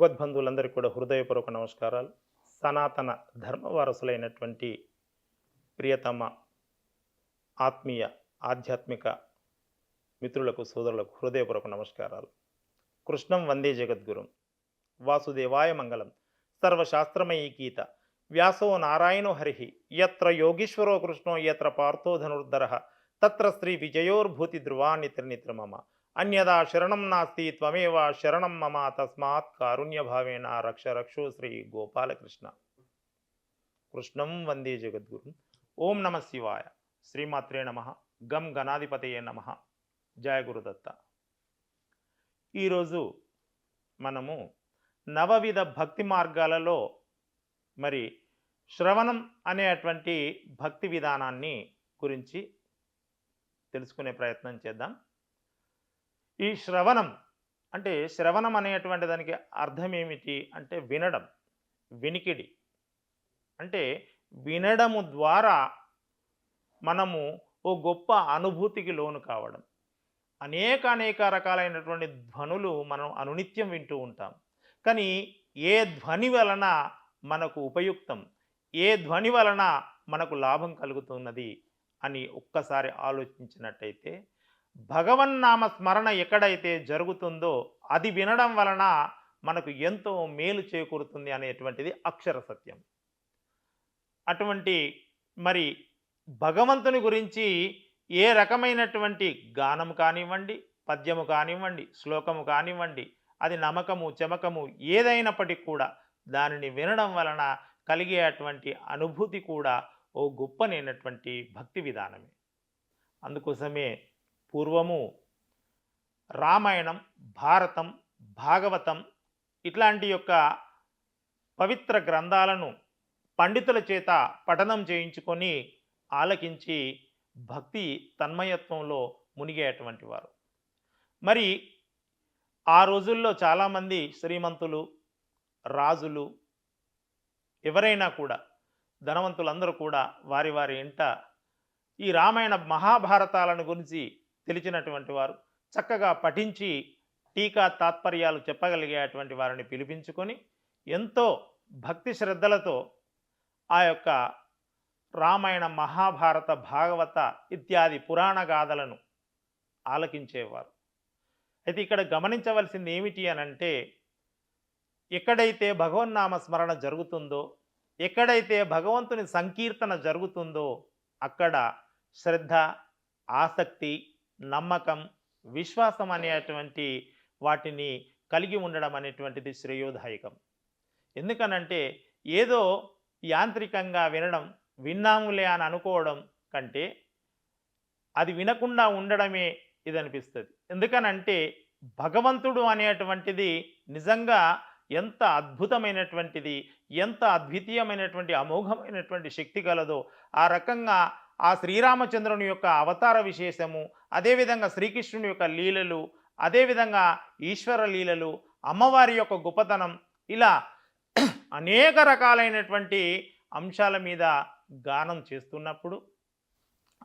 భగవద్బంధువులందరికీ కూడా హృదయపూర్వక నమస్కారాలు. సనాతన ధర్మవారసులైనటువంటి ప్రియతమ ఆత్మీయ ఆధ్యాత్మిక మిత్రులకు సోదరులకు హృదయపూర్వక నమస్కారాలు. కృష్ణం వందే జగద్గురుం. వాసుదేవాయ మంగళం. సర్వశాస్త్రమయీ గీత. వ్యాసో నారాయణో హరి. యత్ర యోగీశ్వరో కృష్ణో యత్ర పార్థో ధనుర్ధర. తత్ర శ్రీ విజయోర్భూతి ధ్రువానిత్రినిత్ర మమ. అన్యదా శరణం నాస్తి త్వమేవ శరణం మమ తస్మాత్ కారుణ్యభావేన రక్ష రక్షో శ్రీ గోపాలకృష్ణ. కృష్ణం వందే జగద్గురు. ఓం నమ శివాయ. శ్రీమాత్రే నమ. గం గణాధిపతయే నమ. జయగురుదత్త ఈరోజు మనము నవవిధ భక్తి మార్గాలలో మరి శ్రవణం అనేటువంటి భక్తి విధానాన్ని గురించి తెలుసుకునే ప్రయత్నం చేద్దాం. ఈ శ్రవణం అంటే శ్రవణం అనేటువంటి దానికి అర్థం ఏమిటి అంటే వినడం వినికిడి. అంటే వినడము ద్వారా మనము ఓ గొప్ప అనుభూతికి లోను కావడం. అనేక అనేక రకాలైనటువంటి ధ్వనులు మనం అనునిత్యం వింటూ ఉంటాం. కానీ ఏ ధ్వని వలన మనకు ఉపయుక్తం? ఏ ధ్వని వలన మనకు లాభం కలుగుతున్నది? అని ఒక్కసారి ఆలోచించినట్టయితే భగవన్నామ స్మరణ ఎక్కడైతే జరుగుతుందో అది వినడం వలన మనకు ఎంతో మేలు చేకూరుతుంది అనేటువంటిది అక్షర సత్యం. అటువంటి మరి భగవంతుని గురించి ఏ రకమైనటువంటి గానము కానివ్వండి పద్యము కానివ్వండి శ్లోకము కానివ్వండి అది నమ్మకము చమకము ఏదైనప్పటికీ కూడా దానిని వినడం వలన కలిగేటువంటి అనుభూతి కూడా ఓ గొప్పనైనటువంటి భక్తి విధానమే. అందుకోసమే పూర్వము రామాయణం భారతం భాగవతం ఇట్లాంటి యొక్క పవిత్ర గ్రంథాలను పండితుల చేత పఠనం చేయించుకొని ఆలకించి భక్తి తన్మయత్వంలో మునిగేటువంటి వారు. మరి ఆ రోజుల్లో చాలామంది శ్రీమంతులు రాజులు ఎవరైనా కూడా ధనవంతులందరూ కూడా వారి వారి ఇంట ఈ రామాయణ మహాభారతాలను గురించి తెలిసినటువంటి వారు చక్కగా పఠించి టీకా తాత్పర్యాలు చెప్పగలిగేటువంటి వారిని పిలిపించుకొని ఎంతో భక్తి శ్రద్ధలతో ఆ యొక్క రామాయణ మహాభారత భాగవత ఇత్యాది పురాణ గాథలను ఆలకించేవారు. అయితే ఇక్కడ గమనించవలసింది ఏమిటి అని అంటే ఎక్కడైతే భగవన్నామ స్మరణ జరుగుతుందో ఎక్కడైతే భగవంతుని సంకీర్తన జరుగుతుందో అక్కడ శ్రద్ధ ఆసక్తి నమ్మకం విశ్వాసం అనేటువంటి వాటిని కలిగి ఉండడం అనేటువంటిది శ్రేయోదాయకం. ఎందుకనంటే ఏదో యాంత్రికంగా వినడం విన్నాములే అని అనుకోవడం కంటే అది వినకుండా ఉండడమే ఇది అనిపిస్తుంది ఎందుకనంటే భగవంతుడు అనేటువంటిది నిజంగా ఎంత అద్భుతమైనటువంటిది ఎంత అద్వితీయమైనటువంటి అమోఘమైనటువంటి శక్తి కలదో ఆ రకంగా ఆ శ్రీరామచంద్రుని యొక్క అవతార విశేషము అదేవిధంగా శ్రీకృష్ణుని యొక్క లీలలు అదేవిధంగా ఈశ్వర లీలలు అమ్మవారి యొక్క గొప్పతనం ఇలా అనేక రకాలైనటువంటి అంశాల మీద గానం చేస్తున్నప్పుడు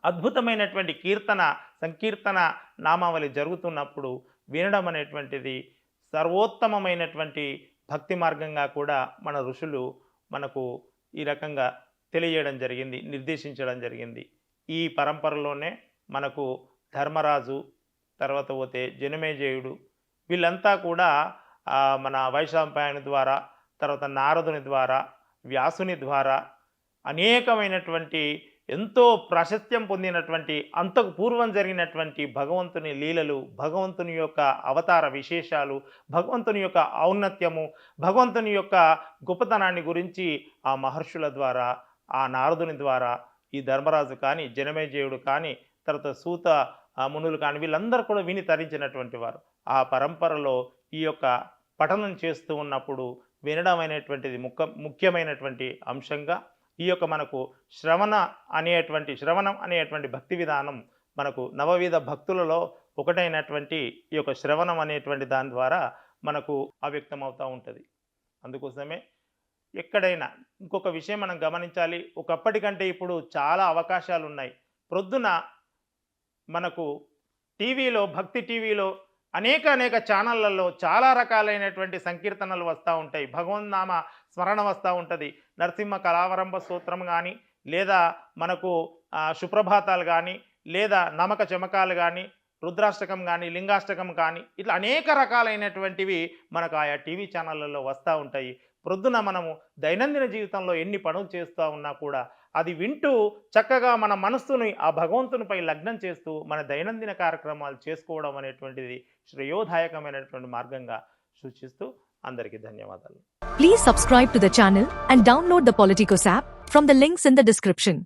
అద్భుతమైనటువంటి కీర్తన సంకీర్తన నామావళి జరుగుతున్నప్పుడు వినడం అనేటువంటిది సర్వోత్తమమైనటువంటి భక్తి మార్గంగా కూడా మన ఋషులు మనకు ఈ రకంగా తెలియజేయడం జరిగింది నిర్దేశించడం జరిగింది. ఈ పరంపరలోనే మనకు ధర్మరాజు తర్వాత పోతే జనమేజయుడు వీళ్ళంతా కూడా మన వైశాంపాయని ద్వారా తర్వాత నారదుని ద్వారా వ్యాసుని ద్వారా అనేకమైనటువంటి ఎంతో ప్రాశస్త్యం పొందినటువంటి అంతకు పూర్వం జరిగినటువంటి భగవంతుని లీలలు భగవంతుని యొక్క అవతార విశేషాలు భగవంతుని యొక్క ఔన్నత్యము భగవంతుని యొక్క గొప్పతనాన్ని గురించి ఆ మహర్షుల ద్వారా ఆ నారదుని ద్వారా ఈ ధర్మరాజు కానీ జనమేజయుడు కానీ తర్వాత సూత ఆ మునులు కానీ వీళ్ళందరూ కూడా విని తరించినటువంటి వారు. ఆ పరంపరలో ఈ యొక్క పఠనం చేస్తూ ఉన్నప్పుడు వినడం అనేటువంటిది ముఖ్య ముఖ్యమైనటువంటి అంశంగా ఈ యొక్క మనకు శ్రవణ అనేటువంటి శ్రవణం అనేటువంటి భక్తి విధానం మనకు నవవిధ భక్తులలో ఒకటైనటువంటి ఈ యొక్క శ్రవణం అనేటువంటి దాని ద్వారా మనకు అవ్యక్తం అవుతూ ఉంటుంది. అందుకోసమే ఎక్కడైనా ఇంకొక విషయం మనం గమనించాలి. ఒకప్పటికంటే ఇప్పుడు చాలా అవకాశాలు ఉన్నాయి ప్రొద్దున మనకు టీవీలో భక్తి టీవీలో అనేక అనేక ఛానళ్ళలో చాలా రకాలైనటువంటి సంకీర్తనలు వస్తూ ఉంటాయి. భగవన్నామ స్మరణ వస్తూ ఉంటుంది. నరసింహ కళావరంభ సూత్రం కానీ లేదా మనకు సుప్రభాతాలు కానీ లేదా నమక చమకాలు కానీ రుద్రాష్టకం కానీ లింగాష్టకం కానీ ఇట్లా అనేక రకాలైనటువంటివి మనకు ఆయా టీవీ ఛానళ్ళల్లో వస్తూ ఉంటాయి. ప్రొద్దున మనము దైనందిన జీవితంలో ఎన్ని పనులు చేస్తూ ఉన్నా కూడా అది వింటూ చక్కగా మన మనస్సుని ఆ భగవంతునిపై లగ్నం చేస్తూ మన దైనందిన కార్యక్రమాలు చేసుకోవడం అనేటువంటిది శ్రేయోదాయకమైనటువంటి మార్గంగా సూచిస్తూ అందరికీ ధన్యవాదాలు. Please subscribe to the channel and download the Politicos app from the links in the description